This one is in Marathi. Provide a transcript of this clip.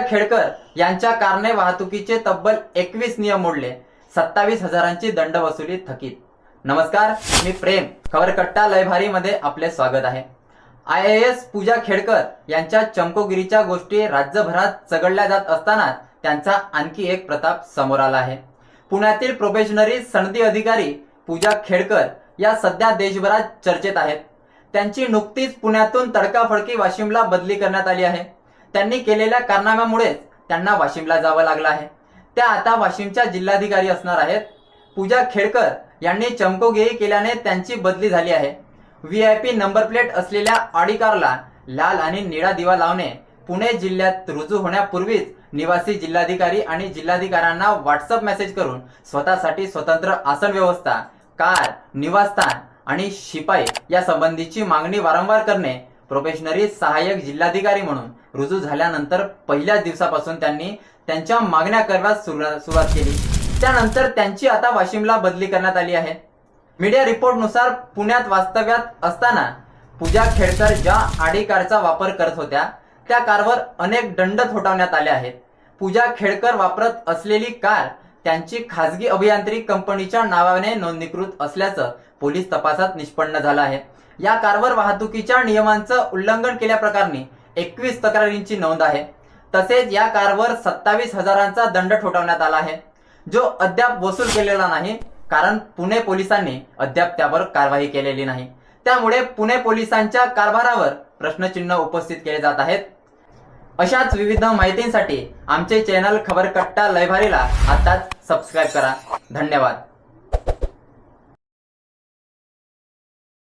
खेडकर यांच्या कारणे वाहतुकीचे तब्बल एकवीस नियम मोडले. सत्तावीस हजारांची दंड वसुली थकीत. नमस्कार मी प्रेम. खबरकट्टा लयभारी मध्ये आपले स्वागत आहे. I A S Pooja Khedkar यांच्या चमकोगिरीच्या गोष्टी राज्यभरात चघळल्या जात असताना त्यांचा आणखी एक प्रताप समोर आला आहे. पुण्यातील प्रोबेशनरी सनदी अधिकारी पूजा खेडकर या सध्या देशभरात चर्चेत आहेत. त्यांची नुकतीच पुण्यातून तडकाफडकी वाशिमला बदली करण्यात आली आहे. त्यांनी केलेल्या कारनाम्यामुळेच त्यांना वाशिमला जावं लागलं आहे. त्या आता वाशिमच्या जिल्हाधिकारी असणार आहेत. पूजा खेडकर यांनी चमकोगिरी केल्याने त्यांची बदली झाली आहे. V I P number plate असलेल्या ऑडी कारला लाल आणि निळा दिवा लावणे पुणे जिल्ह्यात रुजू होण्यापूर्वीच निवासी जिल्हाधिकारी आणि जिल्हाधिकाऱ्यांना व्हॉट्सअप मेसेज करून स्वतःसाठी स्वतंत्र आसन व्यवस्था कार निवासस्थान आणि शिपाई या संबंधीची मागणी वारंवार करणे प्रोबेशनरी सहाय्यक जिल्हाधिकारी म्हणून रुजू झाल्यानंतर पहिल्याच दिवसापासून त्यांनी त्यांच्या मागण्या करण्यास सुरुवात सुरुवात केली. त्यानंतर त्यांची आता वाशिमला बदली करण्यात आली आहे. मीडिया रिपोर्टनुसार पुण्यात वास्तव्यात असताना पूजा खेडकर ज्या आडी कारचा वापर करत होत्या त्या कारवर अनेक दंड थोटावण्यात आले आहेत. पूजा खेडकर वापरत असलेली कार त्यांची खासगी अभियांत्रिक कंपनीच्या नावाने नोंदणीकृत असल्याचं पोलीस तपासात निष्पन्न झालं आहे. या कारवर वाहतुकीच्या नियमांचं उल्लंघन केल्याप्रकरणी एकवीस तक्रारींची नोंद आहे. तसेच या कारवर सत्तावीस हजारांचा दंड ठोठावण्यात आला आहे. जो अद्याप वसूल केलेला नाही कारण पुणे पोलिसांनी अद्याप त्यावर कारवाई केलेली नाही. त्यामुळे पुणे पोलिसांच्या कारभारावर प्रश्नचिन्ह उपस्थित केले जात आहेत. अशाच विविध माहितींसाठी आमचे चॅनल खबरकट्टा लयभारीला आताच सबस्क्राईब करा. धन्यवाद.